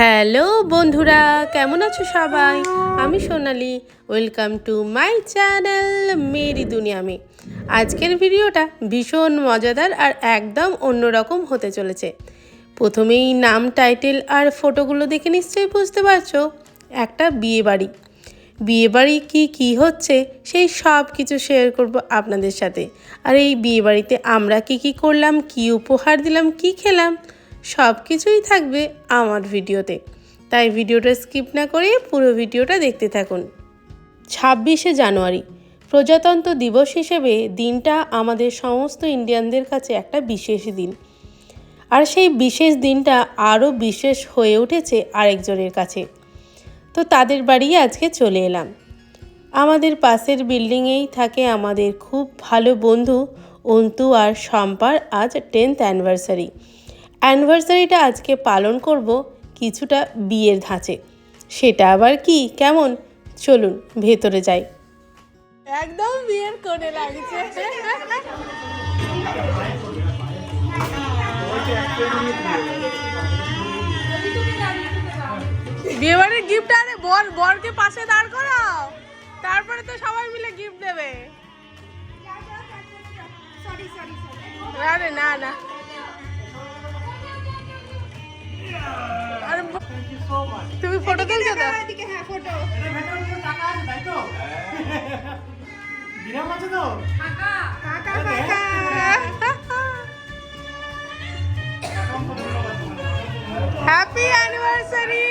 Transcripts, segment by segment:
Hello বন্ধুরা, কেমন আছো সবাই? আমি Sonali, welcome to my channel Mary দুনিয়ামি। আজকের ভিডিওটা ভীষণ মজাদার আর একদম অন্যরকম হতে চলেছে। প্রথমেই নাম, টাইটেল আর ফটোগুলো দেখে নিশ্চয়ই বুঝতে পারছ, একটা বিয়ে বাড়ি বিয়ে বাড়ি কী কী হচ্ছে, সেই সব কিছু শেয়ার করব আপনাদের সাথে। আর এই বিয়ে বাড়িতে আমরা কি কি করলাম, কি উপহার দিলাম, কি খেলাম সব কিছুই থাকবে আমার ভিডিওতে। তাই ভিডিওটা স্কিপ না করে পুরো ভিডিওটা দেখতে থাকুন। ছাব্বিশে জানুয়ারি, প্রজাতন্ত্র দিবস হিসেবে দিনটা আমাদের সমস্ত ইন্ডিয়ানদের কাছে একটা বিশেষ দিন। আর সেই বিশেষ দিনটা আরও বিশেষ হয়ে উঠেছে আরেকজনের কাছে। তো তাদের বাড়ি আজকে চলে এলাম। আমাদের পাশের বিল্ডিংয়েই থাকে আমাদের খুব ভালো বন্ধু অন্তু আর শম্পার আজ টেন্থ অ্যানিভার্সারি। অ্যানিভার্সারিটা আজকে পালন করব কিছুটা বিয়ের ধাঁচে। সেটা আবার কি? কেমন? চলুন ভেতরে যাই। একদম বিয়ের করে লাগছে। বিয়ে বাড়ির গিফট আরে বর বরকে পাশে দাঁড় করাও। তারপরে তো সবাই মিলে গিফট দেবে। আরে না না। আরে তুমি ফটো তুলছো তো? বিরাম আছে তো? হ্যাপি অ্যানিভার্সারি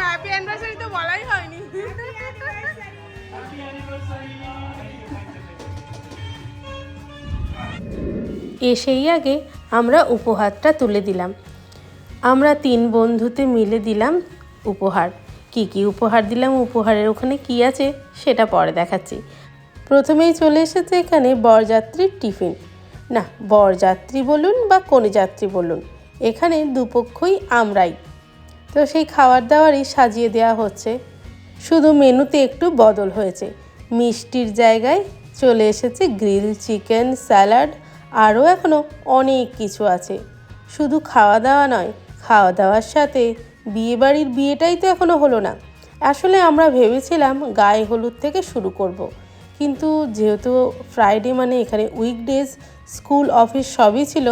হ্যাপি অ্যানিভার্সারি তো বলাই হয়নি। এসেই আগে আমরা উপহারটা তুলে দিলাম। আমরা তিন বন্ধুতে মিলে দিলাম উপহার। কি কি উপহার দিলাম? উপহারের ওখানে কি আছে? সেটা পরে দেখাচ্ছি। প্রথমেই চলে এসেছে এখানে বরযাত্রীর টিফিন। না, বরযাত্রী বলুন বা কনেযাত্রী বলুন, এখানে দুপক্ষই আমরাই। তো সেই খাবার দাবারই সাজিয়ে দেওয়া হচ্ছে। শুধু মেনুতে একটু বদল হয়েছে। মিষ্টির জায়গায় চলে এসেছে গ্রিল, চিকেন, স্যালাড, আরও এখনও অনেক কিছু আছে। শুধু খাওয়া দাওয়া নয় খাওয়া দাওয়ার সাথে বিয়েবাড়ির বিয়েটাই তো এখনও হলো না। আসলে আমরা ভেবেছিলাম গায়ে হলুদ থেকে শুরু করব। কিন্তু যেহেতু ফ্রাইডে মানে এখানে উইকডেজ স্কুল অফিস সবই ছিল,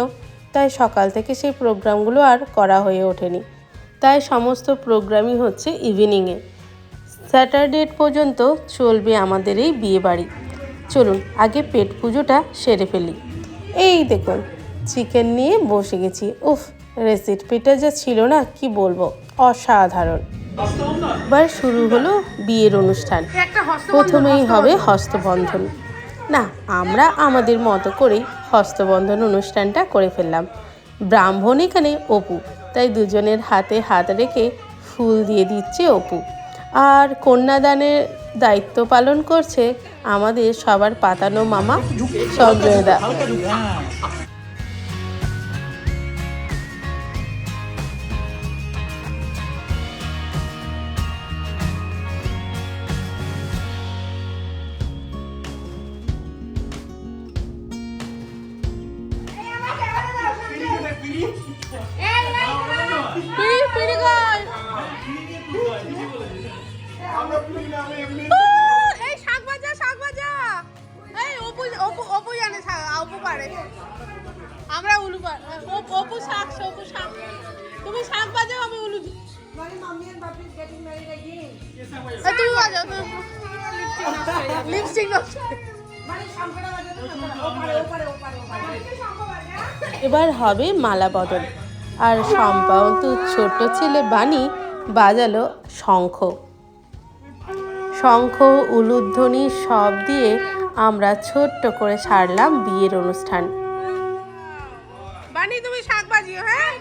তাই সকাল থেকে সেই প্রোগ্রামগুলো আর করা হয়ে ওঠেনি। তাই সমস্ত প্রোগ্রামই হচ্ছে ইভিনিংয়ে স্যাটারডে পর্যন্ত চলবে আমাদের এই বিয়ে বাড়ি চলুন, আগে পেট পুজোটা সেরে ফেলি। এই দেখুন চিকেন নিয়ে বসে গেছি। উফ রেসিপিটা যা ছিল না, কি বলব? অসাধারণ। এবার শুরু হলো বিয়ের অনুষ্ঠান। প্রথমেই হবে হস্তবন্ধন। না, আমরা আমাদের মতো করেই হস্তবন্ধন অনুষ্ঠানটা করে ফেললাম। ব্রাহ্মণ এখানে অপু, তাই দুজনের হাতে হাত রেখে ফুল দিয়ে দিচ্ছে অপু। আর কন্যাদানের দায়িত্ব পালন করছে আমাদের সবার পাতানো মামা সঞ্জয়দা। পিড়ি এই শাক ভাজা শাক ভাজা এই অপু অপু অপু জানে অপু পারে আমরা উলু অপু শাক অপু শাক তুমি শাক বাজাও আমি উলু তুমি লিপস্টিক এবার হবে মালা বদল। আর সম্পান্ত ছোট ছেলে বাণী বাজালো শঙ্খ। শঙ্খ উলুধ্বনি সব দিয়ে আমরা ছোট্ট করে ছাড়লাম বিয়ের অনুষ্ঠান। বাণী তুমি শাক বাজিও হ্যাঁ?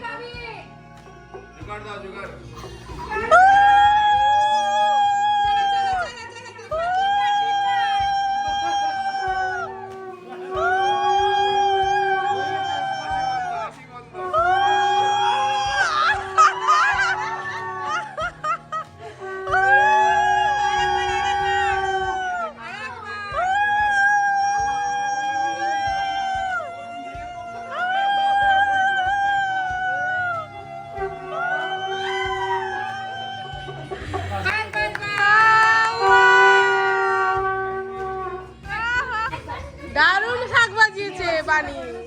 হ্যাঁ।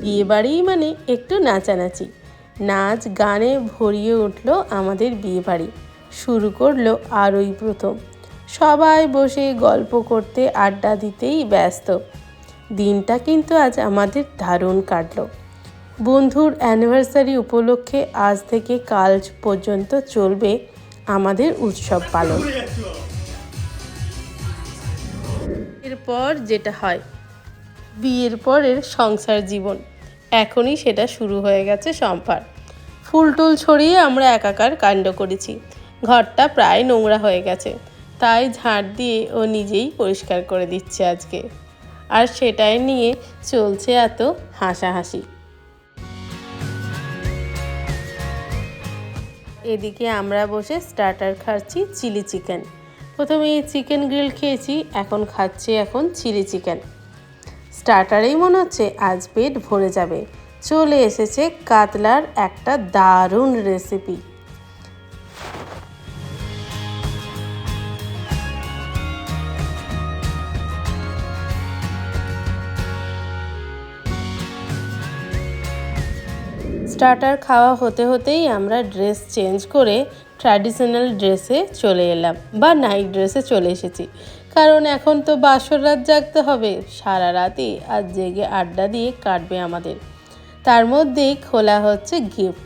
বিয়ে বাড়ি মানে একটু নাচানাচি। নাচ গানে ভরিয়ে উঠল আমাদের বিয়ে বাড়ি শুরু করল আরই প্রথম। সবাই বসে গল্প করতে আড্ডা দিতেই ব্যস্ত। দিনটা কিন্তু আজ আমাদের দারুণ কাটলো। বন্ধুর অ্যানিভার্সারি উপলক্ষে আজ থেকে কাল পর্যন্ত চলবে আমাদের উৎসব পালন। এরপর যেটা হয়, বিয়ের পরের সংসার জীবন। এখনই সেটা শুরু হয়ে গেছে সম্ভার। ফুল টুল ছড়িয়ে আমরা একাকার কাণ্ড করেছি। ঘরটা প্রায় নোংরা হয়ে গেছে। তাই ঝাঁট দিয়ে ও নিজেই পরিষ্কার করে দিচ্ছে আজকে। আর সেটাই নিয়ে চলছে এত হাসাহাসি। এদিকে আমরা বসে স্টার্টার খাচ্ছি চিলি চিকেন। প্রথমে চিকেন গ্রিল খেয়েছি, এখন খাচ্ছি এখন চিলি চিকেন। স্টার্টারেই মনে হচ্ছে আজ পেট ভরে যাবে। চলে এসেছে কাতলার একটা দারুণ রেসিপি। স্টার্টার খাওয়া হতে হতেই আমরা ড্রেস চেঞ্জ করে ট্র্যাডিশনাল ড্রেসে চলে এলাম বা নাইট ড্রেসে চলে এসেছি। কারণ এখন তো বাসর রাত জাগতে হবে, সারা রাতই আজ জেগে আড্ডা দিয়ে কাটবে আমাদের। তার মধ্যেই খোলা হচ্ছে গিফট।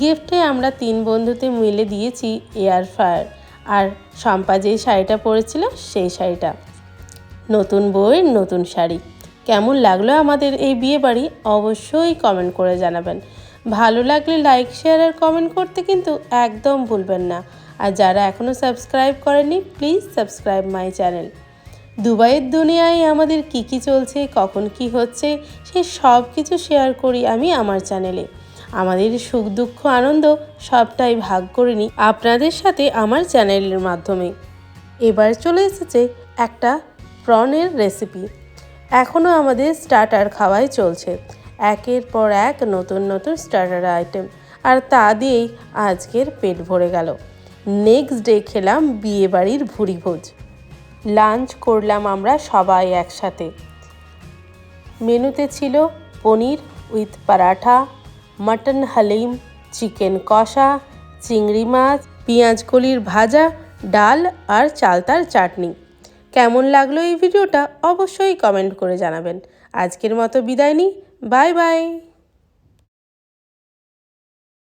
গিফটে আমরা তিন বন্ধুতে মিলে দিয়েছি এয়ার ফ্রায়ার। আর শম্পা যেই শাড়িটা পরেছিল সেই শাড়িটা। নতুন বউয়ের নতুন শাড়ি। কেমন লাগল আমাদের এই বিয়ে বাড়ি অবশ্যই কমেন্ট করে জানাবেন। ভালো লাগলে লাইক, শেয়ার আর কমেন্ট করতে কিন্তু একদম ভুলবেন না। আর যারা এখনও সাবস্ক্রাইব করেনি প্লিজ সাবস্ক্রাইব মাই চ্যানেল দুবাইয়ের দুনিয়ায় আমাদের কি কি চলছে, কখন কি হচ্ছে, সে সব কিছু শেয়ার করি আমি আমার চ্যানেলে আমাদের সুখ, দুঃখ, আনন্দ সবটাই ভাগ করে নিই আপনাদের সাথে আমার চ্যানেলের মাধ্যমে। এবার চলে এসেছে একটা প্রনের রেসিপি এখনও আমাদের স্টার্টার খাওয়াই চলছে। একের পর এক নতুন নতুন স্টার্টার আইটেম আর তা দিয়েই আজকের পেট ভরে গেল। নেক্সট ডে খেলাম বিয়েবাড়ির ভুরি ভোজ লাঞ্চ করলাম আমরা সবাই একসাথে। মেনুতে ছিল paneer with paratha mutton haleem chicken কষা, চিংড়ি মাছ, পেঁয়াজ কলির ভাজা, ডাল আর চালতার চাটনি। কেমন লাগল এই ভিডিওটা অবশ্যই কমেন্ট করে জানাবেন। আজকের মতো বিদায় নিই। Bye bye